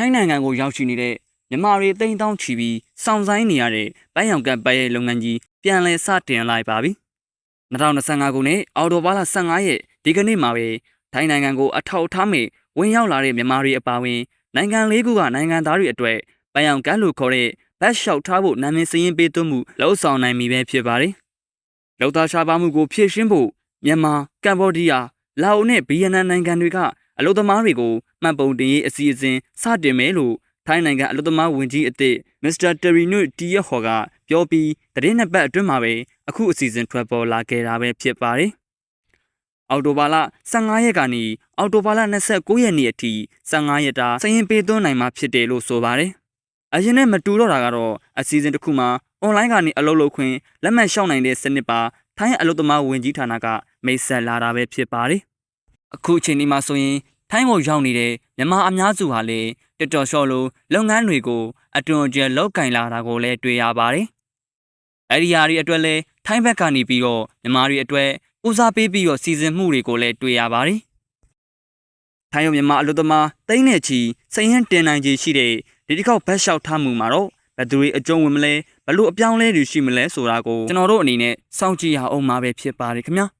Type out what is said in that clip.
ထိုင်းနိုင်ငံကိုရောက်ရှိနေတဲ့မြန်မာတွေတိမ်တောင်းချီပြီးစောင့်ဆိုင်နေရတဲ့ပန်းရောင်ကပ်ပရဲ့လုပ်ငန်းကြီးပြန်လည်စတင်လိုက်ပါပြီ။2025ခုနှစ်အော်တိုဘာလ15ရက်ဒီကနေ့မှာပဲထိုင်းနိုင်ငံကိုအထောက်အထားမဲ့ဝင်ရောက်လာတဲ့မြန်မာတွေအပါအဝင်နိုင်ငံလေးခုကနိုင်ငံသားတွေအတွက်ပန်းရောင်ကပ်လို့ခေါ်တဲ့ဘတ်လျှောက်ထားဖို့နာမည်စရင်းပေးသွင်းမှုလှုပ်ဆောင်နိုင်ပြီပဲဖြစ်ပါတယ်။လောက်သားရှားပါမှုကိုဖြည့်ရှင်းဖို့မြန်မာကမ္ဘောဒီးယား လာအိုနဲ့ဗီယက်နမ်နိုင်ငံတွေကအလုပ်သမားတွေကိုမှတ်ပုံတင်ရေးအစီအစဉ်စတင်မယ်လို့ထိုင်းနိုင်ငံအလုပ်သမားဝန်ကြီးအသစ်မစ္စတာတယ်ရီနွတီယဟော်ကပြောပြီးတရင်နှစ်ပတ်အတွင်းမှာပဲအခုအစီအစဉ်ထွက်ပေါ်လာခဲ့တာပဲဖြစ်ပါတယ်။အော်တိုဘာလ15ရက်ကနေအော်တိုဘာလ29ရက်နေ့အထိ15ရက်တာစရင်ပေးသွင်းနိုင်မှာဖြစ်တယ်လို့ဆိုပါတယ်။အရင်နဲ့မတူတော့တာကတော့အစီအစဉ်တစ်ခုမှာအွန်လိုင်းကနေအလုပ်လုပ်ခွင့်လက်မှတ်လျှောက်နိုင်တဲ့စနစ်ပါထိုင်းအလုပ်သမားဝန်ကြီးဌာနကမိတ်ဆက်လာတာပဲဖြစ်ပါတယ်။ အခုအချိန်ဒီမှာဆိုရင်ထိုင်းကိုရောက်နေတဲ့မြန်မာအများစုဟာလေတက်တော်လျှော့လိုလုပ်ငန်းတွေကိုအတွင်ကျဲလောက်ကင်လာတာကိုလည်းတွေ့ရပါတယ်။အဲဒီဟာတွေအတွက်လည်းထိုင်းဘက်ကနေပြီးတော့မြန်မာတွေအတွက်ဦးစားပေးပြီးတော့စီစဉ်မှုတွေကိုလည်းတွေ့ရပါတယ်။ထိုင်းရောမြန်မာအလုပ်သမားတိမ့်နဲ့ချီစိတ်ရင်းတင်နိုင်ခြေရှိတဲ့ဒီတစ်ခေါက်ဘတ်လျှောက်ထားမှုမှာတော့ဘယ်သူတွေအကျုံးဝင်မလဲဘယ်လို့အပြောင်းလဲတွေရှိမလဲဆိုတာကိုကျွန်တော်တို့အနေနဲ့စောင့်ကြည့်ရအောင်မှာပဲဖြစ်ပါတယ်ခင်ဗျာ။